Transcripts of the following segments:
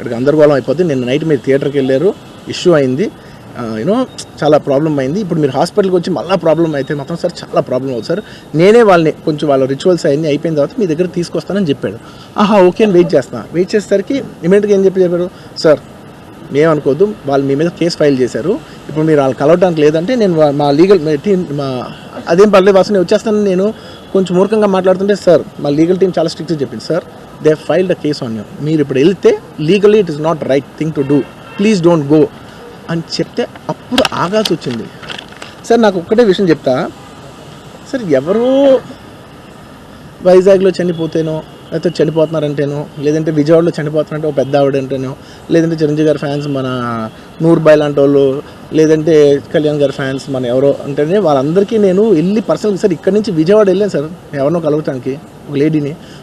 ఇక్కడ గందరగోళం అయిపోద్ది. నిన్న నైట్ మీరు థియేటర్కి వెళ్ళారు ఇష్యూ అయింది. యూనో చాలా ప్రాబ్లం అయింది. ఇప్పుడు మీరు హాస్పిటల్కి వచ్చి మళ్ళీ ప్రాబ్లం అయితే మాత్రం సార్ చాలా ప్రాబ్లం అవుతుంది సార్. నేనే వాళ్ళని కొంచెం వాళ్ళ రిచువల్స్ అవన్నీ అయిపోయిన తర్వాత మీ దగ్గర తీసుకొస్తానని చెప్పాడు. ఆహా ఓకే అని వెయిట్ చేస్తాను వెయిట్ చేసేసరికి ఇమీడియట్గా ఏం చెప్పి చెప్పారు సార్ మేమనుకోవద్దు. వాళ్ళు మీ మీద కేసు ఫైల్ చేశారు. ఇప్పుడు మీరు వాళ్ళు కలవడానికి లేదంటే నేను మా లీగల్ టీం మా అదేం పర్లేదు వాసన నేను వచ్చేస్తాను నేను కొంచెం మూర్ఖంగా మాట్లాడుతుంటే సార్ మా లీగల్ టీం చాలా స్ట్రిక్ట్గా చెప్పింది sir. They filed a case on you మీరు ఇప్పుడు వెళ్తే legally it is not right thing to do please don't go అని చెప్తే అప్పుడు ఆగాల్సి వచ్చింది. సార్ నాకు ఒక్కటే విషయం చెప్తా. సార్ ఎవరో వైజాగ్లో చనిపోతేనో లేకపోతే చనిపోతున్నారంటేనో లేదంటే విజయవాడలో చనిపోతున్నారంటే ఒక పెద్ద ఆవిడ అంటేనో లేదంటే చిరంజీవి గారి ఫ్యాన్స్ మన నూర్బాయ్ లాంటి వాళ్ళు లేదంటే కళ్యాణ్ గారి ఫ్యాన్స్ మన ఎవరో అంటేనే వాళ్ళందరికీ నేను వెళ్ళి పర్సనల్ సార్ ఇక్కడ నుంచి విజయవాడ వెళ్ళాను సార్ ఎవరినో కలవటానికి ఒక లేడీని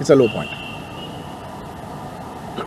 it's a low point